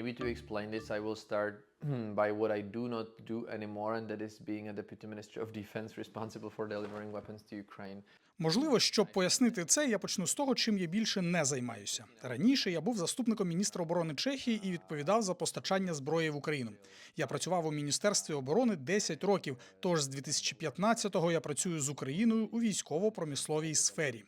Maybe to explain this, I will start by what I do not do anymore, and that is being a Deputy Minister of Defense responsible for delivering weapons to Ukraine. Можливо, щоб пояснити це, я почну з того, чим я більше не займаюся. Раніше я був заступником міністра оборони Чехії і відповідав за постачання зброї в Україну. Я працював у міністерстві оборони 10 років. Тож з 2015-го я працюю з Україною у військово-промисловій сфері.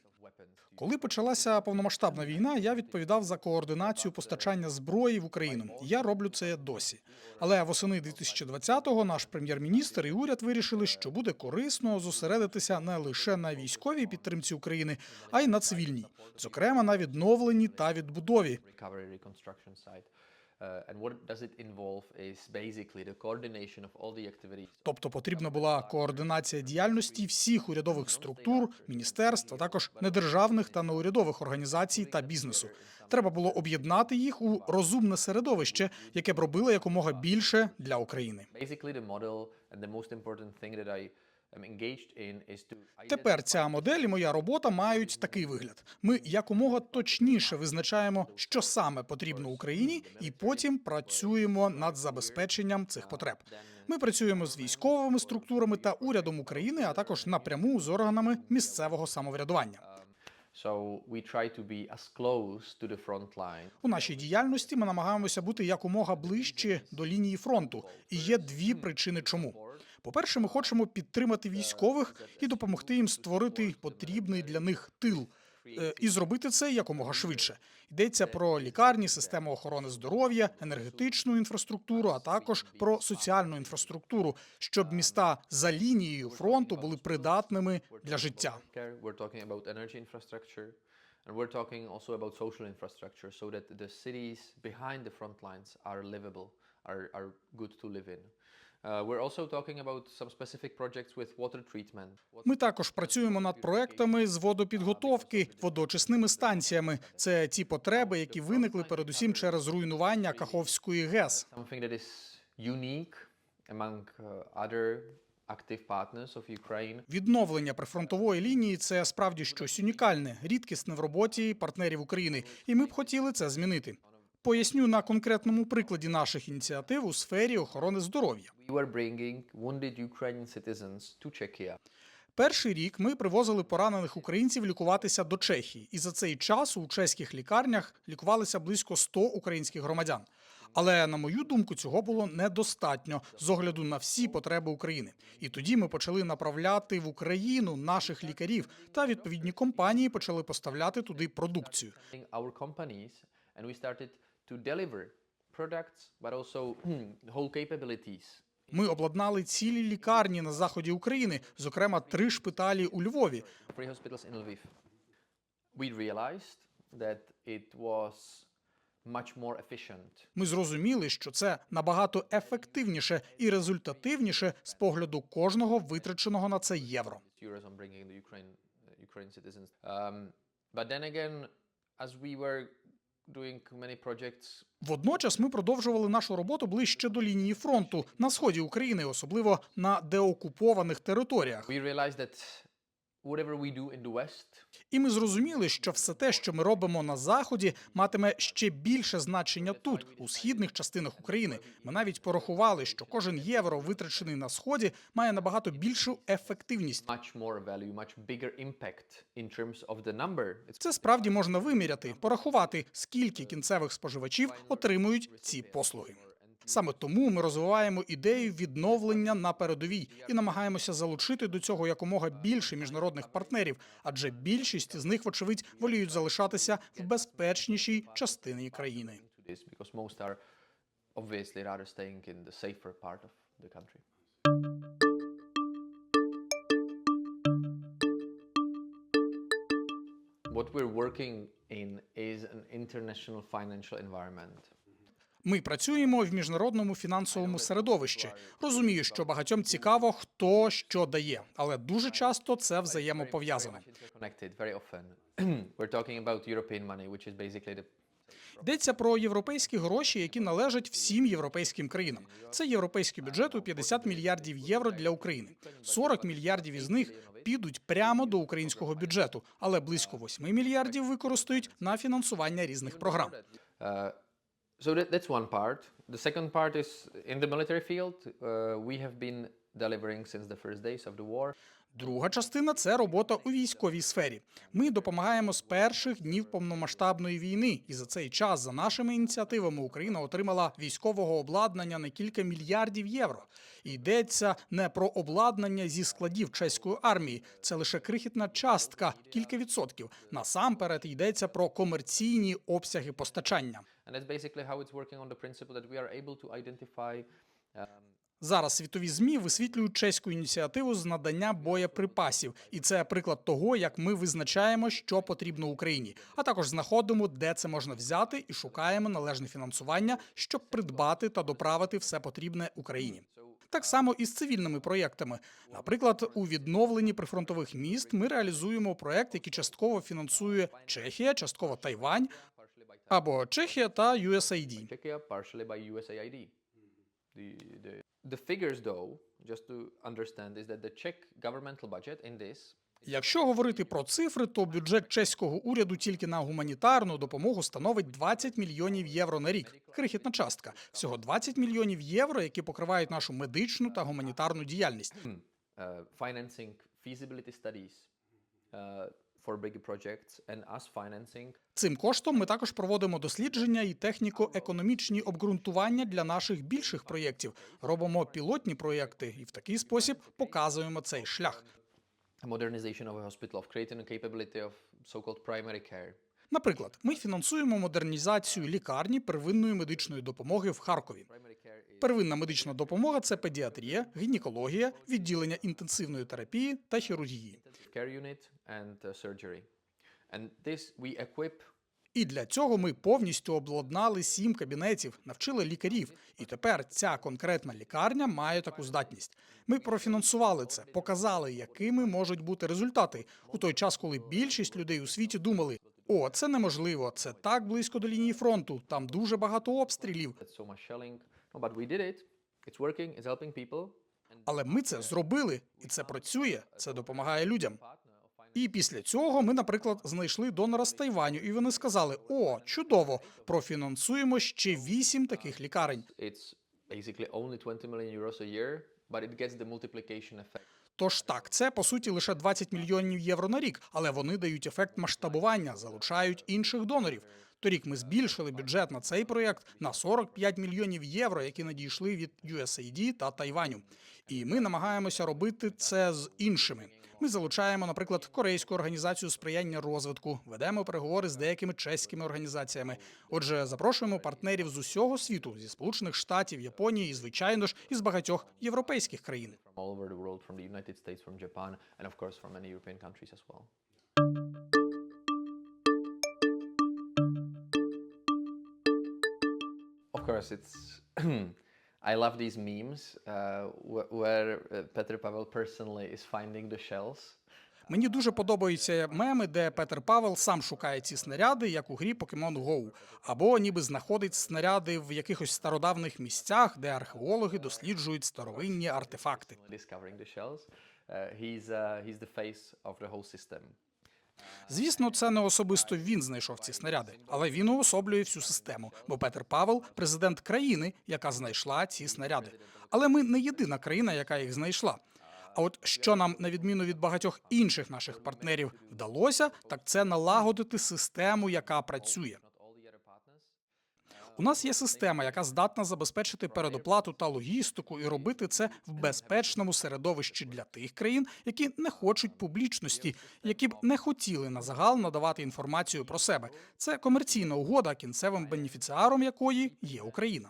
Коли почалася повномасштабна війна, я відповідав за координацію постачання зброї в Україну. Я роблю це досі. Але восени 2020-го наш прем'єр-міністр і уряд вирішили, що буде корисно зосередитися не лише на військовій підтримці України, а й на цивільній, зокрема на відновленні та відбудові. Uh, and what does it involve is basically the coordination of all the activities. Тобто потрібна була координація діяльності всіх урядових структур, міністерств, а також недержавних та неурядових організацій та бізнесу. Треба було об'єднати їх у розумне середовище, яке б робило якомога більше для України. Basically, the model and the most important thing that I Тепер ця модель і моя робота мають такий вигляд: ми якомога точніше визначаємо, що саме потрібно Україні, і потім працюємо над забезпеченням цих потреб. Ми працюємо з військовими структурами та урядом України, а також напряму з органами місцевого самоврядування. У нашій діяльності ми намагаємося бути якомога ближче до лінії фронту. І є дві причини, чому. По-перше, ми хочемо підтримати військових і допомогти їм створити потрібний для них тил. Е, І зробити це якомога швидше. Йдеться про лікарні, систему охорони здоров'я, енергетичну інфраструктуру, а також про соціальну інфраструктуру, щоб міста за лінією фронту були придатними для життя. and we're talking also about social infrastructure, so that the cities behind the front lines are livable, are, are good to live in. Uh, Ми також працюємо над проектами з водопідготовки, водоочисними станціями. Це ті потреби, які виникли передусім через руйнування Каховської ГЕС. Uh. Відновлення прифронтової лінії це справді щось унікальне, рідкісне в роботі партнерів України, і ми б хотіли це змінити. Поясню на конкретному прикладі наших ініціатив у сфері охорони здоров'я. Перший рік ми привозили поранених українців лікуватися до Чехії, і за цей час у чеських лікарнях лікувалися близько 100 українських громадян. Але на мою думку, цього було недостатньо з огляду на всі потреби України. І тоді ми почали направляти в Україну наших лікарів, та відповідні компанії почали поставляти туди продукцію. To deliver products, but also whole capabilities. Ми обладнали цілі лікарні на заході України, зокрема три шпиталі у Львові. Three hospitals in Lviv. We realized that it was much more efficient Ми зрозуміли, що це набагато ефективніше і результативніше з погляду кожного витраченого на це євро. euros on bringing the Ukraine uh, Ukraine citizens. Um, but then again, as we were doing many projects Водночас ми продовжували нашу роботу ближче до лінії фронту на сході України, особливо на деокупованих територіях. І ми зрозуміли, що все те, що ми робимо на заході, матиме ще більше значення тут, у східних частинах України. Ми навіть порахували, що кожен євро, витрачений на сході, має набагато більшу ефективність. much more value, much bigger impact in terms of the number. Це справді можна виміряти, порахувати, скільки кінцевих споживачів отримують ці послуги. Саме тому ми розвиваємо ідею відновлення на передовій і намагаємося залучити до цього якомога більше міжнародних партнерів, адже більшість з них, вочевидь, воліють залишатися в безпечнішій частині країни. What we're working in is an international financial environment. Ми працюємо в міжнародному фінансовому середовищі. Розумію, що багатьом цікаво, хто що дає, але дуже часто це взаємопов'язано. Йдеться про європейські гроші, які належать всім європейським країнам. Це європейський бюджет у 50 мільярдів євро для України. 40 мільярдів із них підуть прямо до українського бюджету, але близько 8 мільярдів використають на фінансування різних програм. So that, that's one part. The second part is in the military field. Uh, we have been delivering since the first days of the war. Друга частина це робота у військовій сфері. Ми допомагаємо з перших днів повномасштабної війни, і за цей час, за нашими ініціативами, Україна отримала військового обладнання на кілька мільярдів євро. Йдеться не про обладнання зі складів чеської армії. Це лише крихітна частка, кілька відсотків. Насамперед йдеться про комерційні обсяги постачання. Зараз світові змі висвітлюють чеську ініціативу з надання боєприпасів, і це приклад того, як ми визначаємо, що потрібно Україні, а також знаходимо, де це можна взяти, і шукаємо належне фінансування, щоб придбати та доправити все потрібне Україні. Так само і з цивільними проєктами. Наприклад, у відновленні прифронтових міст ми реалізуємо проєкт, який частково фінансує Чехія, частково Тайвань або Чехія та USAID. The, figures, though, just to understand, is that the Czech governmental budget in this Якщо говорити про цифри, то бюджет чеського уряду тільки на гуманітарну допомогу становить 20 мільйонів євро на рік. Крихітна частка. Всього 20 мільйонів євро, які покривають нашу медичну та гуманітарну діяльність. uh, financing feasibility studies uh, for bigger projects and us financing Цим коштом ми також проводимо дослідження і техніко-економічні обґрунтування для наших більших проєктів. Робимо пілотні проєкти і в такий спосіб показуємо цей шлях. modernization of a hospital, of creating a capability of so-called primary care. Наприклад, ми фінансуємо модернізацію лікарні первинної медичної допомоги в Харкові. Первинна медична допомога це педіатрія, гінекологія, відділення інтенсивної терапії та хірургії. І для цього ми повністю обладнали сім кабінетів, навчили лікарів. І тепер ця конкретна лікарня має таку здатність. Ми профінансували це, показали, якими можуть бути результати у той час, коли більшість людей у світі думали: о, це неможливо, це так близько до лінії фронту, там дуже багато обстрілів. Але ми це зробили, і це працює. Це допомагає людям. І після цього ми, наприклад, знайшли донора з Тайваню, і вони сказали: О, чудово! Профінансуємо ще вісім таких лікарень. It's basically only 20 million euros a year, but it gets the multiplication effect. Тож так, це по суті лише 20 мільйонів євро на рік, але вони дають ефект масштабування, залучають інших донорів. Торік ми збільшили бюджет на цей проєкт на 45 мільйонів євро, які надійшли від USAID та Тайваню. І ми намагаємося робити це з іншими. Ми залучаємо, наприклад, корейську організацію сприяння розвитку, ведемо переговори з деякими чеськими організаціями. Отже, запрошуємо партнерів з усього світу, зі Сполучених Штатів, Японії і, звичайно ж, із багатьох європейських країн. Of course, it's. I love these memes uh, where uh, Petr Pavel personally is finding the shells. Мені дуже подобаються меми, де Петер Павел сам шукає ці снаряди, як у грі Pokemon Go, або ніби знаходить снаряди в якихось стародавних місцях, де археологи досліджують старовинні артефакти. Uh, he's, uh, he's the face of the whole system. Звісно, це не особисто він знайшов ці снаряди, але він уособлює всю систему. Бо Петер Павел президент країни, яка знайшла ці снаряди. Але ми не єдина країна, яка їх знайшла. А от що нам, на відміну від багатьох інших наших партнерів, вдалося, так це налагодити систему, яка працює. Not all the other partners. У нас є система, яка здатна забезпечити передоплату та логістику і робити це в безпечному середовищі для тих країн, які не хочуть публічності, які б не хотіли на загал надавати інформацію про себе. Це комерційна угода, кінцевим бенефіціаром якої є Україна.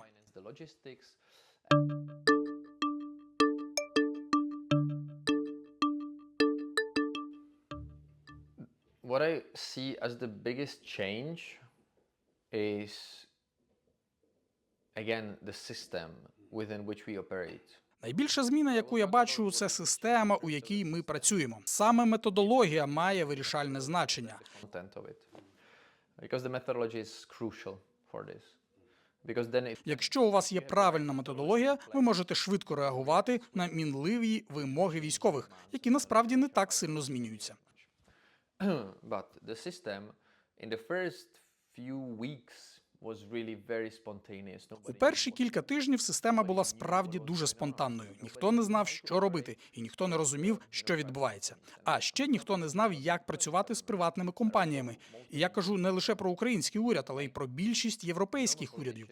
What I see as the biggest change is, again, the system within which we operate. Найбільша зміна, яку я бачу, це система, у якій ми працюємо. Саме методологія має вирішальне значення. Because the methodology is crucial for this. Якщо у вас є правильна методологія, ви можете швидко реагувати на мінливі вимоги військових, які насправді не так сильно змінюються. but the system in the first few weeks У перші кілька тижнів система була справді дуже спонтанною. Ніхто не знав, що робити, і ніхто не розумів, що відбувається. А ще ніхто не знав, як працювати з приватними компаніями. І я кажу не лише про український уряд, але й про більшість європейських урядів.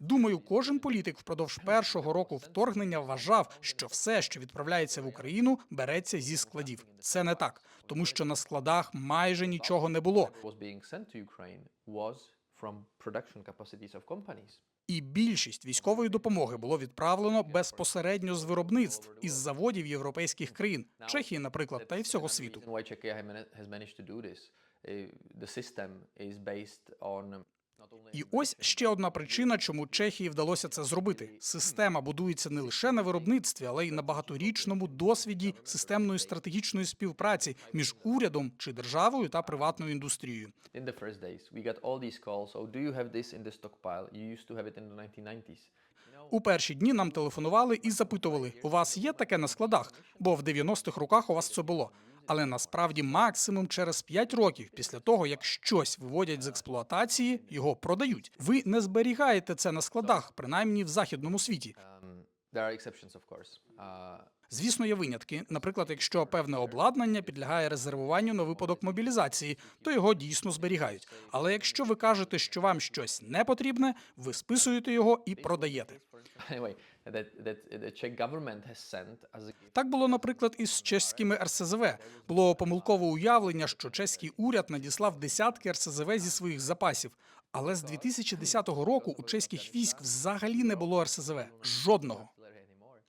Думаю, кожен політик впродовж першого року вторгнення вважав, що все, що відправляється в Україну, береться зі складів. Це не так, тому що на складах майже нічого не було. І більшість військової допомоги було відправлено безпосередньо з виробництв із заводів європейських країн, Чехії, наприклад, та й всього світу. І ось ще одна причина, чому Чехії вдалося це зробити. Система будується не лише на виробництві, але й на багаторічному досвіді системної стратегічної співпраці між урядом чи державою та приватною індустрією. in the first days. We got all these calls. Do you have this in the stockpile? You used to have it in the 1990s. У перші дні нам телефонували і запитували: у вас є таке на складах? Бо в 90-х роках у вас це було. Але насправді максимум через 5 років після того, як щось виводять з експлуатації, його продають. Ви не зберігаєте це на складах, принаймні в західному світі. Uh, Звісно, є винятки. Наприклад, якщо певне обладнання підлягає резервуванню на випадок мобілізації, то його дійсно зберігають. Але якщо ви кажете, що вам щось не потрібне, ви списуєте його і продаєте. Так було, наприклад, із чеськими РСЗВ. Було помилкове уявлення, що чеський уряд надіслав десятки РСЗВ зі своїх запасів. Але з 2010 року у чеських військ взагалі не було РСЗВ. Жодного. artillery anymore.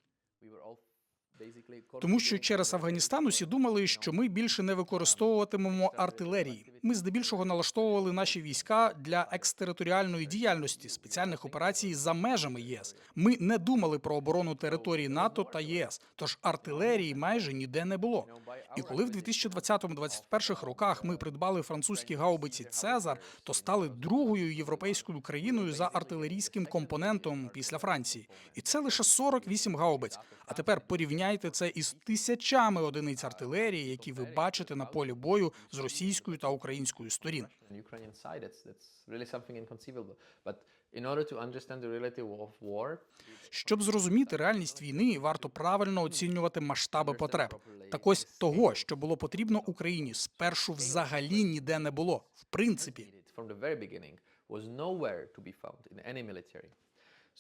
We were all basically Тому що через Афганістан усі думали, що ми більше не використовуватимемо артилерії. Ми здебільшого налаштовували наші війська для екстериторіальної діяльності спеціальних операцій за межами ЄС. Ми не думали про оборону території НАТО та ЄС, тож артилерії майже ніде не було. І коли в 2020-2021 роках ми придбали французькі гаубиці Цезар, то стали другою європейською країною за артилерійським компонентом після Франції. І це лише 48 гаубиць. А тепер порівняйте це із тисячами одиниць артилерії, які ви бачите на полі бою з російською та українською сторін. Щоб зрозуміти реальність війни, варто правильно оцінювати масштаби потреб. Так ось того, що було потрібно Україні, спершу взагалі ніде не було. В принципі.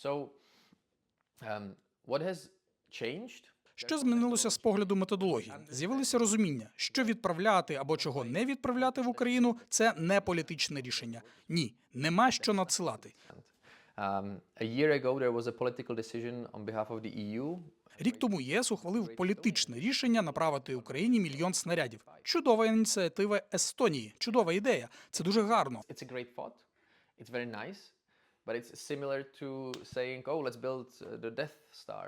So, um, what has changed? Що змінилося з погляду методології? З'явилося розуміння, що відправляти або чого не відправляти в Україну це не політичне рішення. Ні, нема що надсилати. Um, E. Рік тому ЄС ухвалив політичне рішення направити Україні мільйон снарядів. Чудова ініціатива Естонії. Чудова ідея. Це дуже гарно. It's very nice, but it's similar to saying, "Oh, let's build uh, the Death Star."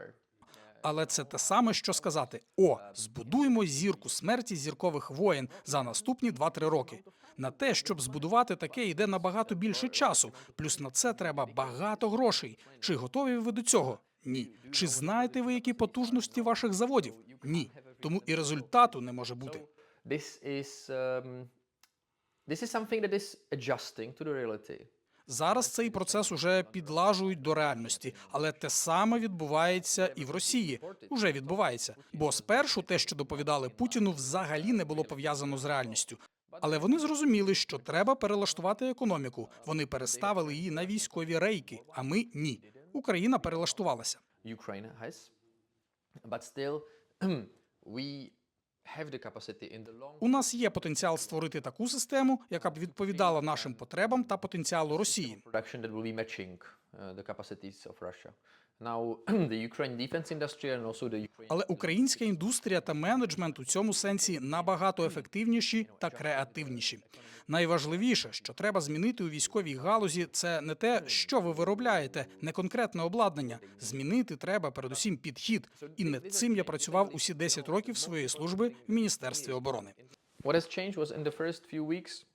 Але це те саме, що сказати: о, збудуємо зірку смерті зіркових воєн за наступні 2-3 роки. На те, щоб збудувати таке, йде набагато більше часу. Плюс на це треба багато грошей. Чи готові ви до цього? Ні. Чи знаєте ви, які потужності ваших заводів? Ні. Тому і результату не може бути. This is um, this is something that is adjusting to the reality. Зараз цей процес уже підлажують до реальності, але те саме відбувається і в Росії. Уже відбувається. Бо спершу те, що доповідали Путіну, взагалі не було пов'язано з реальністю. Але вони зрозуміли, що треба перелаштувати економіку. Вони переставили її на військові рейки, а ми ні. Україна перелаштувалася. Ukraine has, but we У нас є потенціал створити таку систему, яка б відповідала нашим потребам та потенціалу Росії. Але українська індустрія та менеджмент у цьому сенсі набагато ефективніші та креативніші. Найважливіше, що треба змінити у військовій галузі, це не те, що ви виробляєте, не конкретне обладнання. Змінити треба передусім підхід. І над цим я працював усі 10 років своєї служби в міністерстві оборони.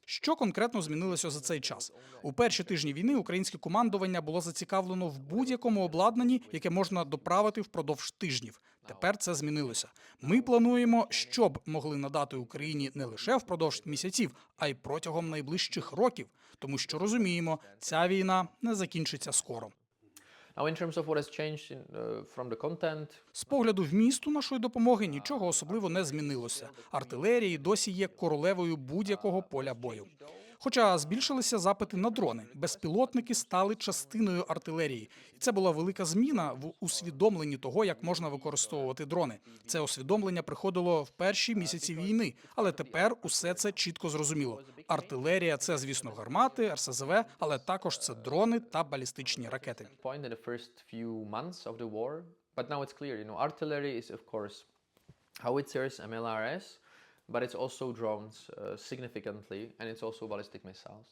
Що конкретно змінилося за цей час? У перші тижні війни українське командування було зацікавлено в будь-якому обладнанні, яке можна доправити впродовж тижнів. Тепер це змінилося. Ми плануємо, щоб могли надати Україні не лише впродовж місяців, а й протягом найближчих років, тому що розуміємо, ця війна не закінчиться скоро. З погляду вмісту нашої допомоги нічого особливо не змінилося. Артилерія досі є королевою будь-якого поля бою. Хоча збільшилися запити на дрони, безпілотники стали частиною артилерії, і це була велика зміна в усвідомленні того, як можна використовувати дрони. Це усвідомлення приходило в перші місяці війни, але тепер усе це чітко зрозуміло. Артилерія це, звісно, гармати, РСЗВ, але також це дрони та балістичні ракети. but now it's clear. You know, of course howitzers, MLRS, but it's also drones uh, significantly, and it's also ballistic missiles.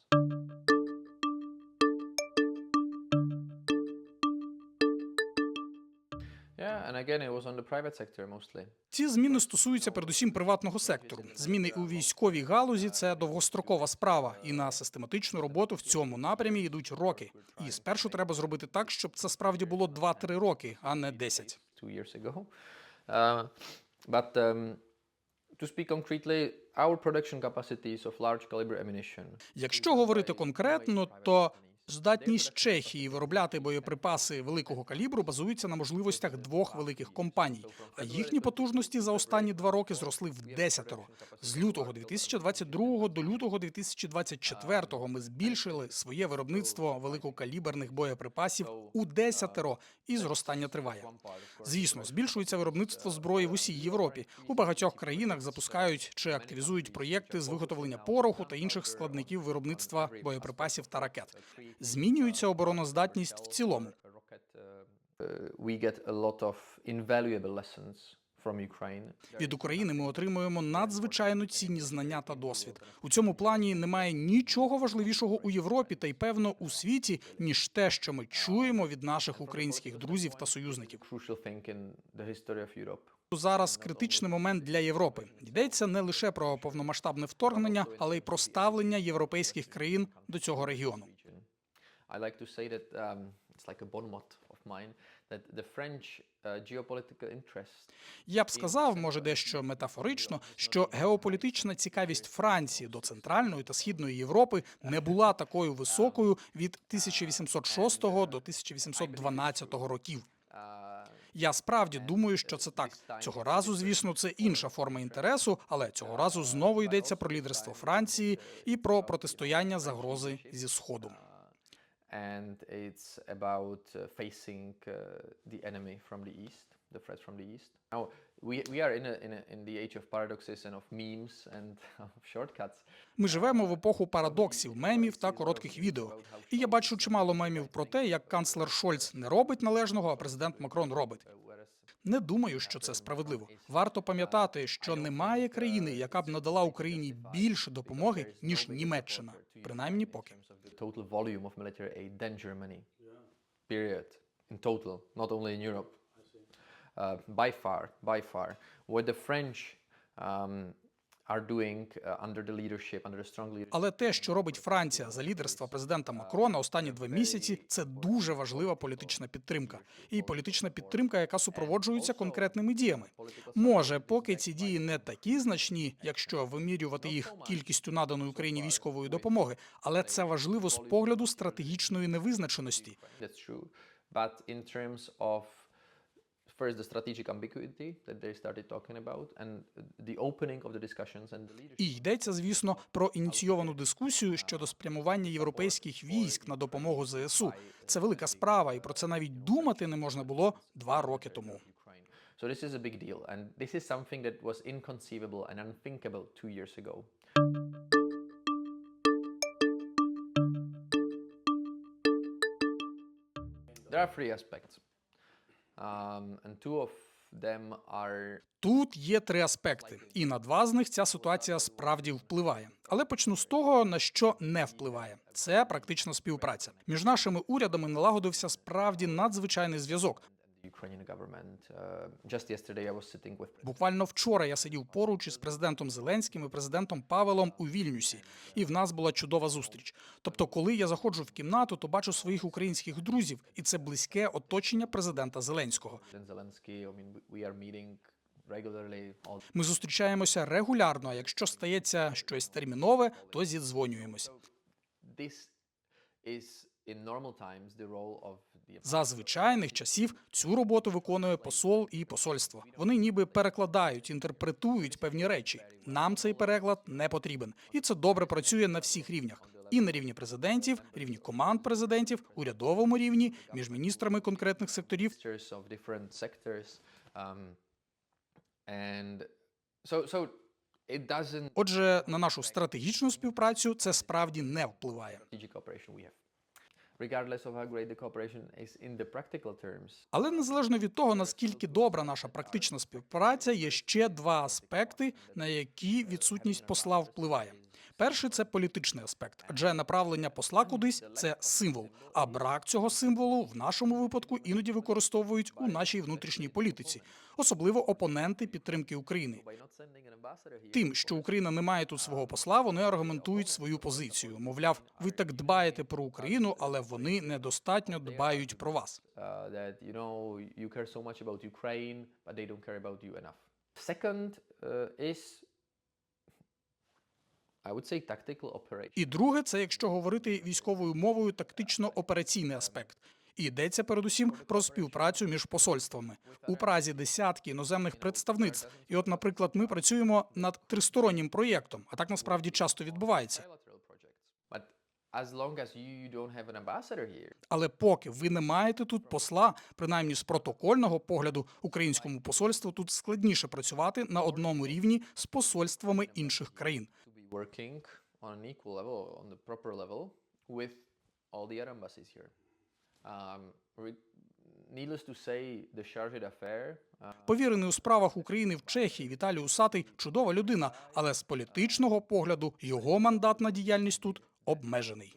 Ці зміни стосуються передусім приватного сектору. Зміни у військовій галузі це довгострокова справа, і на систематичну роботу в цьому напрямі йдуть роки. І спершу треба зробити так, щоб це справді було 2-3 роки, а не 10. To speak concretely, our production capacities of large caliber ammunition. Якщо говорити конкретно, то здатність Чехії виробляти боєприпаси великого калібру базується на можливостях двох великих компаній. А їхні потужності за останні два роки зросли в десятеро. З лютого 2022 до лютого 2024 ми збільшили своє виробництво великокаліберних боєприпасів у десятеро, і зростання триває. Звісно, збільшується виробництво зброї в усій Європі. У багатьох країнах запускають чи активізують проєкти з виготовлення пороху та інших складників виробництва боєприпасів та ракет. Змінюється обороноздатність в цілому. Ukraine. Від України ми отримуємо надзвичайно цінні знання та досвід. У цьому плані немає нічого важливішого у Європі та й певно у світі, ніж те, що ми чуємо від наших українських друзів та союзників. Зараз критичний момент для Європи. Йдеться не лише про повномасштабне вторгнення, але й про ставлення європейських країн до цього регіону. I like to say that um, it's like a bon mot of mine that the French uh, geopolitical interest Я б сказав, може дещо метафорично, що геополітична цікавість Франції до центральної та східної Європи не була такою високою від 1806 до 1812 років. uh, Я справді думаю, що це так. Цього разу, звісно, це інша форма інтересу, але цього разу знову йдеться про лідерство Франції і про протистояння загрози зі сходу. And it's about uh, facing uh, the enemy from the east, the threat from the east. Now we, we are in a, in a, in the age of paradoxes and of memes and of shortcuts. Ми живемо в епоху парадоксів, мемів та коротких відео. І я бачу чимало мемів про те, як канцлер Шольц не робить належного, а президент Макрон робить. Не думаю, що це справедливо. Варто пам'ятати, що немає країни, яка б надала Україні більше допомоги ніж Німеччина, принаймні поки. The total volume of military aid than Germany. Period. In total, not only in Europe. Uh, by far, by far. What the French um, uh. Але те, що робить Франція за лідерства президента Макрона останні два місяці, це дуже важлива політична підтримка. І політична підтримка, яка супроводжується конкретними діями. Може, поки ці дії не такі значні, якщо вимірювати їх кількістю наданої Україні військової допомоги, але це важливо з погляду стратегічної невизначеності. That's true. But in terms of first the strategic ambiguity that they started talking about and the opening of the discussions and the leadership. І йдеться, звісно, про ініційовану дискусію щодо спрямування європейських військ на допомогу ЗСУ. Це велика справа, і про це навіть думати не можна було два роки тому. So this is a big deal, and this is something that was inconceivable and unthinkable two years ago. There are three aspects, um, and two of them are Тут є три аспекти, і на два з них ця ситуація справді впливає. Але почну з того, на що не впливає. Це практична співпраця. Між нашими урядами налагодився справді надзвичайний зв'язок. Uh, Буквально вчора я сидів поруч із президентом Зеленським і президентом Павелом у Вільнюсі, і в нас була чудова зустріч. Тобто, коли я заходжу в кімнату, то бачу своїх українських друзів, і це близьке оточення президента Зеленського. Ми зустрічаємося регулярно. А якщо стається щось термінове, то зідзвонюємось. За звичайних часів цю роботу виконує посол і посольство. Вони ніби перекладають, інтерпретують певні речі. Нам цей переклад не потрібен, і це добре працює на всіх рівнях. І на рівні президентів, рівні команд президентів, урядовому рівні, між міністрами конкретних секторів. um, Отже, на нашу стратегічну співпрацю це справді не впливає. strategic cooperation we have. Regardless of how great the cooperation is in the practical terms, Але незалежно від того, наскільки добра наша практична співпраця, є ще два аспекти, на які відсутність посла впливає. Перший це політичний аспект, адже направлення посла кудись це символ. А брак цього символу в нашому випадку іноді використовують у нашій внутрішній політиці, особливо опоненти підтримки України. Тим, що Україна не має тут свого посла, вони аргументують свою позицію. Мовляв, ви так дбаєте про Україну, але вони недостатньо дбають про вас. uh. Second uh, is, I would say, tactical operation. І друге, це якщо говорити військовою мовою, тактично-операційний аспект. І йдеться передусім про співпрацю між посольствами. У Празі десятки іноземних представництв. І, от, наприклад, ми працюємо над тристороннім проєктом, а так насправді часто відбувається. Але поки ви не маєте тут посла, принаймні з протокольного погляду, українському посольству тут складніше працювати на одному рівні з посольствами інших країн. Working on an equal level, on the proper level, with all the other embassies here. Um, needless to say, the Chargé d'Affaires uh, Повірений у справах України в Чехії Віталій Усатий чудова людина, але з політичного погляду його мандат на діяльність тут обмежений.